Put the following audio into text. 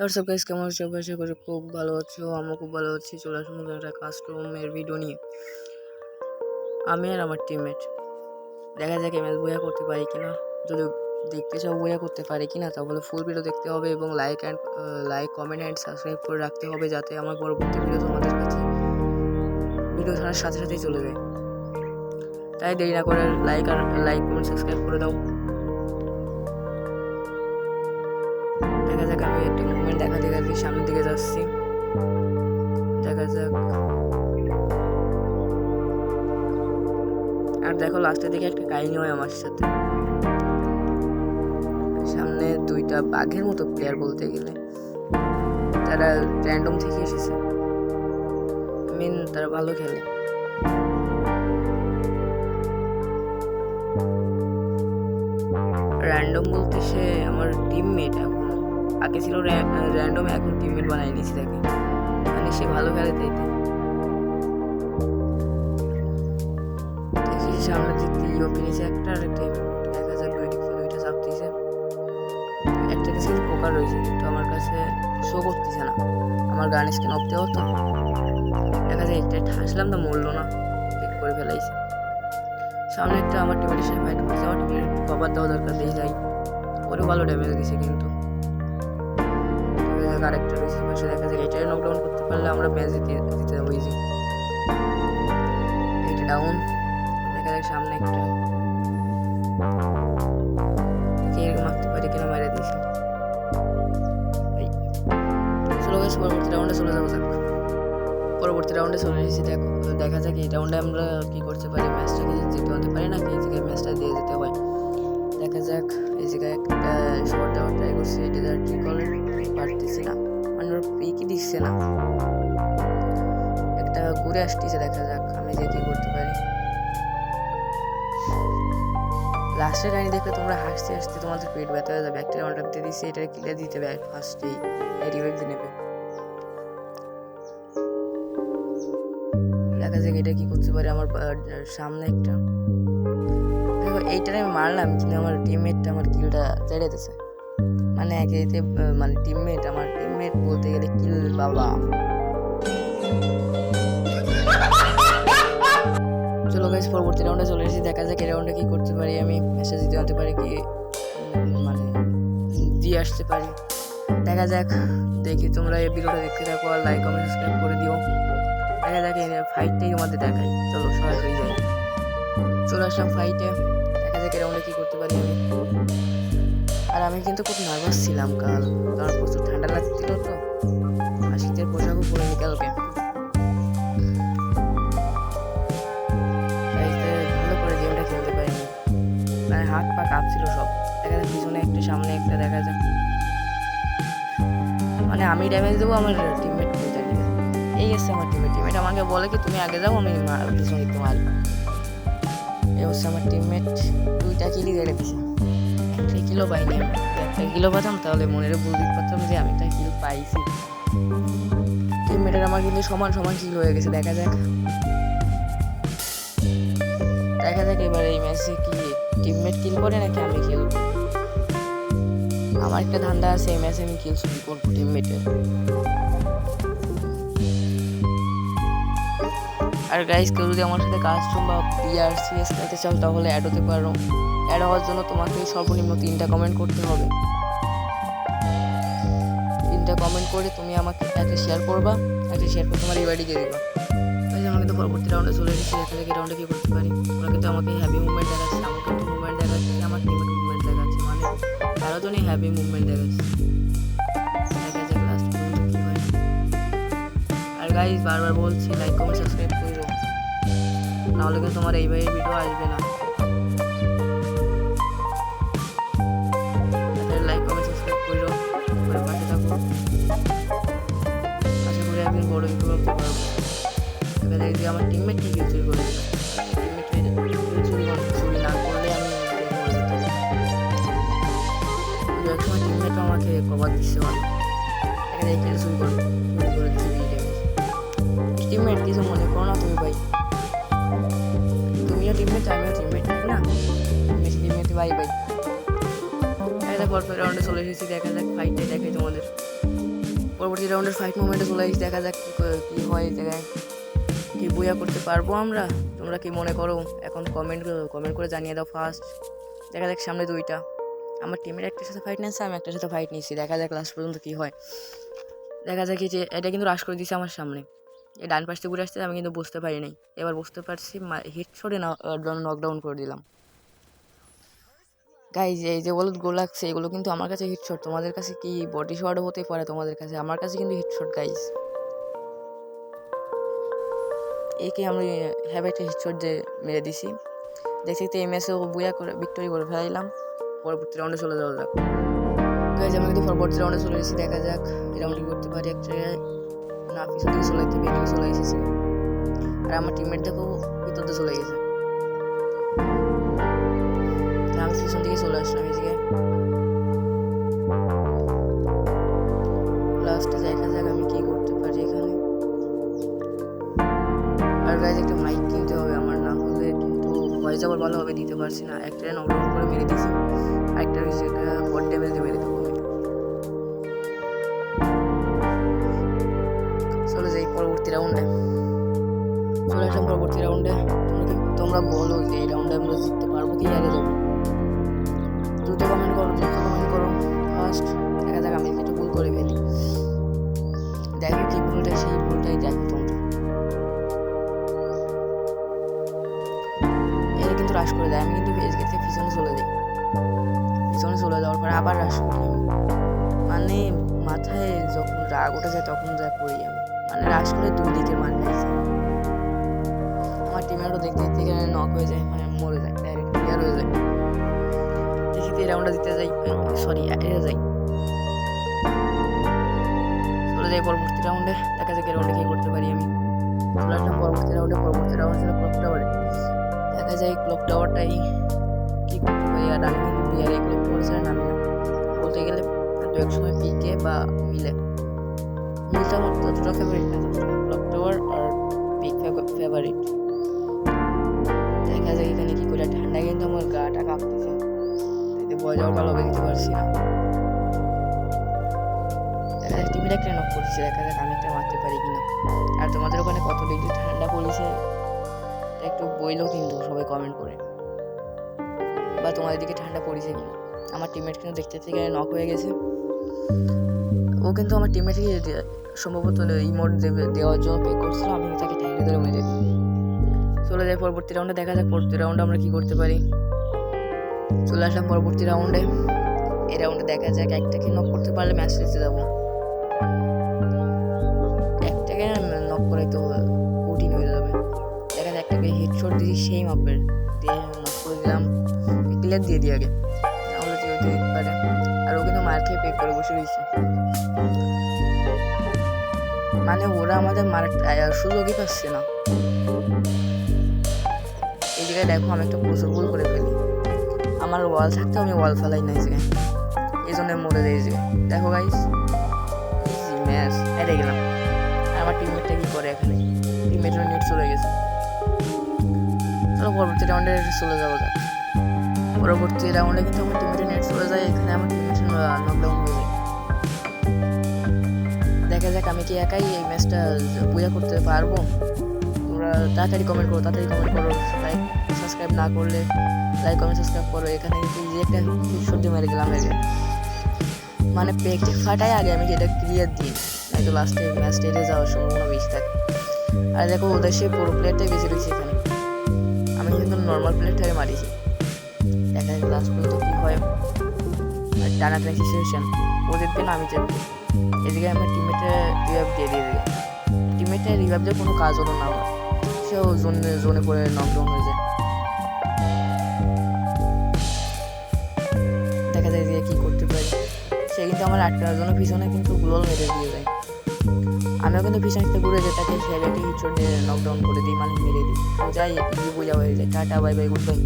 WhatsApp guys কেমন আছো? আশা করি খুব ভালো আছো। আমরা খুব ভালো আছি। চলে আসুন একটা কাস্টমের ভিডিও নিয়ে। আমি আর আমার টিমমেট দেখা যাক ম্যাচ বইয়া করতে পারি কিনা। যদি দেখতে চাও বইয়া করতে পারি কিনা, তাহলে ফুল ভিডিও দেখতে হবে এবং like and like comment and subscribe করে রাখতে হবে যাতে আমার পরবর্তী ভিডিও তোমাদের কাছে ভিডিও ছাড়ার সাথে সাথেই চলে যায়। তাই দেরি না করে লাইক আর লাইক কমেন্ট সাবস্ক্রাইব করে দাও। সামনের দিকে যাচ্ছি। দেখা যাক। আর দেখো, লাস্টের দিকে একটা কাহিনী হয় আমার সাথে। সামনে দুইটা বাঘের মতো প্লেয়ার বলতে গেলে। তারা র্যান্ডম থেকে এসেছে। মিন, তারা ভালো খেলে। র্যান্ডম বলতে সে আমার টিমমেট এখন আগে ছিল র্যান্ডম এখন টিমমেট বানাই নিয়েছি তাকে। মানে সে ভালো খেলে তাই তো। সামনে দিক দিয়ে ইউপি একটা আর একটা। দিয়েছে। আমার কাছে শো করতেছে না। আমার গান স্ক্রিন অফ তো দেখা যায় একটা ঠাসলাম না মরলো না। পিক করে ফেলাইছে। সামনে একটা আমার টিমের সাথে ফাইট করছে আমার টিমের কভার দেওয়া দরকার দিয়ে যাই ওরও ভালো ড্যামেজ দিছে কিন্তু। যাক আরেকটা রয়েছে পাশে দেখা যায় এটাই নকডাউন করতে পারলে আমরা ম্যাচ জিতে জিতে যাব ইজি এটা ডাউন দেখা যাক সামনে একটা মারতে পারি কিনা মেরে পরবর্তী রাউন্ডে চলে যাব যাক। পরবর্তী রাউন্ডে চলে এসেছি, দেখো, দেখা যাক এই রাউন্ডে আমরা কি করতে পারি ম্যাচটা কি জিতে আনতে পারি না কি এই জায়গায় ম্যাচটা দিয়ে যেতে হয়। দেখা যাক, এই জায়গায় একটা শর্ট দেওয়ার ট্রাই করছি, এটা যার ঠিক করে পারতেছি না। মানে ওর পিকই দিচ্ছে না। একটা ঘুরে আসতেছে, দেখা যাক আমি যে কি করতে পারি। লাস্টের গাড়ি দেখলে তোমরা হাসতে হাসতে তোমাদের পেট ব্যথা হয়ে যাবে। একটা রাউন্ড দিয়ে দিচ্ছে এটা ক্লিয়ার দিতে হবে ফার্স্টেই রিভেক দিয়ে নেবে। দেখা যাক এটা কি করতে পারে আমার সামনে একটা। দেখো, এইটারে আমি মারলাম, কিন্তু আমার টিমমেটটা আমার কিলটা ছেড়ে দিতেছে মানে একে এতে মানে টিমমেট আমার টিমমেট বলতে গেলে কিল বাবা। চলো গাইস পরবর্তী রাউন্ডে চলে এসেছি, দেখা যাক এই রাউন্ডে কি করতে পারি আমি মেসেজ দিতে হতে পারি কি মানে দিয়ে আসতে পারি। দেখা যাক, দেখি তোমরা এই ভিডিওটা দেখতে থাকো আর লাইক কমেন্ট সাবস্ক্রাইব করে দিও। দেখা যাক এই ফাইটটাই তোমাদের দেখাই চলো সরাসরি যাই চলে আসলাম ফাইটে দেখা যাক এই রাউন্ডে কি করতে পারি আমি। আমি কিন্তু খুব নার্ভাস ছিলাম কাল। কারণ প্রচুর ঠান্ডা লাগছিল তো। আর শীতের পোশাকও পরিনি কালকে ভালো করে গেমটা খেলতে পারিনি। মানে হাত পা কাঁপছিল সব। দেখা যাক পিছনে একটা সামনে একটা দেখা যাক। মানে আমি ড্যামেজ দেবো, আমার টিমমেট এই এসছে আমার টিমমেট টিমমেট আমাকে বলে কি, তুমি আগে যাও, আমি পিছনে একটু মারি এই হচ্ছে আমার টিমমেট দুইটা কিলি কেড়ে দিছে। একটা কিলো পাইনি আমি। একটা কিলো পাতাম, তাহলে মনের ভুল পারতাম যে আমি একটা কিলো পাইছি। টিমমেটের আমার কিন্তু সমান সমান কিল হয়ে গেছে, দেখা যাক। দেখা যাক এবার এই ম্যাচে কি টিমমেট কিল করে নাকি আমি খেলব আমার একটা ধান্দা আছে, এই ম্যাচে আমি কিল শুরু করব টিমমেটের। আর গাইস কেউ যদি আমার সাথে কাস্টম বা পিআর সিএস খেলতে চাও, তাহলে অ্যাড হতে পারো। অ্যাড হওয়ার জন্য তোমাকে সর্বনিম্ন তিনটা কমেন্ট করতে হবে। তিনটা কমেন্ট করে তুমি আমাকে একটা শেয়ার করবা একটা শেয়ার করে তোমার এবারই দিয়ে দিবা। তাই আমরা কিন্তু পরবর্তী রাউন্ডে চলে এসেছি দেখা যাক রাউন্ডে কি করতে পারি? ওরা কিন্তু আমাকে হ্যাপি মুভমেন্ট দেখাচ্ছে, আমাকে কিন্তু মুভমেন্ট দেখাচ্ছে, আমার টিমের মুভমেন্ট দেখাচ্ছে মানে তারা জন্যই হ্যাপি মুভমেন্ট দেখাচ্ছে। আর গাইজ বারবার বলছি লাইক কমেন্ট সাবস্ক্রাইব করো নাহলে কিন্তু তোমার এই ভাইয়ের ভিডিও আসবে না। লাইক কমেন্ট সাবস্ক্রাইব করো বড় ইউটিউব যে আমার টিমমেট ঠিক। কিন্তু আমাকে কভার দিচ্ছে মনে করো। না তুমি ভাই তুমিও টিমমেট আমিও টিমমেট তাই না? বেশি টিমমেট ভাই ভাই দেখা যাক পরপর রাউন্ডে চলে এসেছি দেখা যাক ফাইটে দেখাই তোমাদের। পরবর্তী রাউন্ডের ফাইট মোমেন্টে চলে এসে দেখা যাক কী হয় জায়গায় কি বইয়া করতে পারব আমরা? তোমরা কি মনে করো? এখন কমেন্ট কমেন্ট করে জানিয়ে দাও ফার্স্ট দেখা যাক সামনে দুইটা। আমার টিমের একটার সাথে ফাইট নিয়েছে আমি একটার সাথে ফাইট নিয়েছি। দেখা যাক লাস্ট পর্যন্ত কী হয়। দেখা যাক যে এটা কিন্তু রাশ করে দিয়েছে আমার সামনে। এই ডান পাশ থেকে ঘুরে আসতে আমি কিন্তু বুঝতে পারি নাই। এবার বুঝতে পারছি হিট ছড়ে নকডাউন করে দিলাম। গাইজ এই যে বলদ গোল লাগছে, এগুলো কিন্তু আমার কাছে হিট শট তোমাদের কাছে কি বডি শটও হতে পারে তোমাদের কাছে? আমার কাছে কিন্তু হিট শট গাইজ একে আমি হ্যাবিটে হিট শট যে মেরে দিছি। দেখতে দেখতে এই ম্যাচে বুয়া করে ভিক্টোরি করে ফেলাইলাম পরবর্তী রাউন্ডে চলে যাওয়া যাক। গাইজ আমি কিন্তু পরবর্তী রাউন্ডে চলে এসেছি দেখা যাক এই করতে পারি একটা না, পিছন দিকে চলে যেতে, বেরিয়ে চলে এসেছে। আর আমার টিমমেট দেখো, ভিতর দিয়ে চলে গেছে। আমি পিছন দিকে চলে আসলাম এদিকে। লাস্টে দেখা যাক আমি কি করতে পারি এখানে। আর গাইজ একটা মাইক কিনতে হবে আমার, না হলে কিন্তু ভয়েস আবার ভালোভাবে দিতে পারছি না। একটা নকডাউন করে মেরে দিয়েছি। আরেকটা হচ্ছে বড ডেমেজ দিয়ে মেরে দেবো। চলে আসলাম পরবর্তী রাউন্ডে তোমরা বলো যে এই রাউন্ডে আমরা জিততে পারব কি হারে যাব দ্রুত কমেন্ট করো, দ্রুত কমেন্ট করো। ফার্স্ট দেখা যাক আমি যেটা ভুল করে ফেলি। দেখো কি ভুলটা, সেই ভুলটাই দেখো তোমরা। এরা কিন্তু রাশ করে দেয়। আমি কিন্তু এসকে থেকে পিছনে চলে যাই। পিছনে চলে যাওয়ার পরে আবার রাশ করি মানে মাথায় যখন রাগ উঠে যায়, তখন যা করি আমি। মানে রাশ করে দুই দিকে মার টিমেরও দেখতে দেখতে এখানে নক হয়ে যায় মানে মরে যায় ডাইরেক্ট ক্লিয়ার হয়ে যায়। দেখি এই রাউন্ডটা দিতে যাই সরি এটা যাই। চলে যাই পরবর্তী রাউন্ডে দেখা যাক এই রাউন্ডে কী করতে পারি আমি। চলে আসলাম পরবর্তী রাউন্ডে পরবর্তী রাউন্ড ছিল ক্লক টাওয়ারে দেখা যায় ক্লক টাওয়ারটাই কী করতে পারি, আর আমি কিন্তু এই ক্লক টাওয়ার ছাড়া নামি না। বলতে গেলে দু এক সময় পিকে বা মিলে। মিলটা আমার ততটা ফেভারিট না ক্লক টাওয়ার আর পিক ফেভারিট দেখা যায় এখানে কি করে? ঠান্ডা কিন্তু আমার গাটা কাঁপতেছে। এতে বয় যাওয়ার ভালো দিতে পারছি না। দেখা যাক টিমের একটা নক করছে দেখা যাক, আমি একটা মারতে পারি কিনা। আর তোমাদের ওখানে কত ডিগ্রি ঠান্ডা পড়েছে? একটু বইলো কিন্তু, সবাই কমেন্ট করে। বা তোমাদের দিকে ঠান্ডা পড়েছে কিনা? আমার টিমমেট কিন্তু দেখতে থেকে নক হয়ে গেছে। ও কিন্তু আমার টিমমেটকে সম্ভবত ইমোট দেবে দেওয়ার জন্য পে করছিল, আমি তাকে টাইরে ধরে মেরে দিই। চলে যাই পরবর্তী রাউন্ডে দেখা যাক পরবর্তী রাউন্ডে আমরা কি করতে পারি। চলে আসলাম পরবর্তী রাউন্ডে এই রাউন্ডে দেখা যাক একটাকে নক করতে পারলে ম্যাচ জিতে যাব। একটাকে নক করে তো কঠিন হয়ে যাবে। দেখা যাক একটাকে হেডশট দিই সেই মাপের। দিয়ে নক করে দিলাম। ক্লিয়ার দিয়ে দিই আগে। তাহলে যে হতে পারে। আর ও কিন্তু মার খেয়ে পেক করে বসে রয়েছে। মানে ওরা আমাদের আহ, সুযোগই পাচ্ছে না। জায়গায় দেখো আমি একটা প্রচুর ভুল করে ফেলি। আমার ওয়াল থাকতে আমি ওয়াল ফেলাই না এই জায়গায় এই জন্য মরে যাই জায়গায় দেখো গাইস ম্যাচ হেরে গেলাম আমার টিমমেটটা কি করে এখানে? টিমমেটের নেট চলে গেছে। চলো পরবর্তী রাউন্ডে চলে যাব যাক। পরবর্তী রাউন্ডে কিন্তু আমার টিমমেটের নেট চলে যায়, এখানে আমার টিমমেটের নকডাউন হয়ে যায়। দেখা যাক আমি কি একাই এই ম্যাচটা পূজা করতে পারব। তোমরা তাড়াতাড়ি কমেন্ট করো, তাড়াতাড়ি কমেন্ট করো লাইক সাবস্ক্রাইব না করলে লাইক কমেন্ট সাবস্ক্রাইব করো। এখানে কিন্তু যে একটা সর্দি মেরে গেলাম আগে মানে পেকটি ফাটাই আগে, আমি যেটা ক্লিয়ার দিই। নয়তো লাস্টে ম্যাচটা হেরে যাওয়ার সম্ভাবনা বেশি থাকে। আর দেখো, ওদের সে পুরো প্লেয়ারটাই বেশি রয়েছে এখানে। আমি কিন্তু নর্মাল প্লেয়ারটাকে মারিছি। দেখা যাক লাস্ট পর্যন্ত কী হয়। আর টানা টানা সিচুয়েশন ওদের দিন আমি চেপবো এদিকে আমার টিমমেটে রিভাইভ দিয়ে দিয়ে দিবে টিমমেটে রিভাইভ দিয়ে কোনো কাজ হলো না সেও জোনে জোনে পড়ে নকডাউন হয়ে যায়। সে কিন্তু আমার আটকানোর জন্য পিছনে কিন্তু গ্লোল মেরে দিয়ে যায়। আমিও কিন্তু পিছনে থেকে ঘুরে যাই তাকে ছেলেটি ছোট নকডাউন করে দিই মানে মেরে দিই। যাই বোঝা হয়ে যায়। Tata bye bye goodbye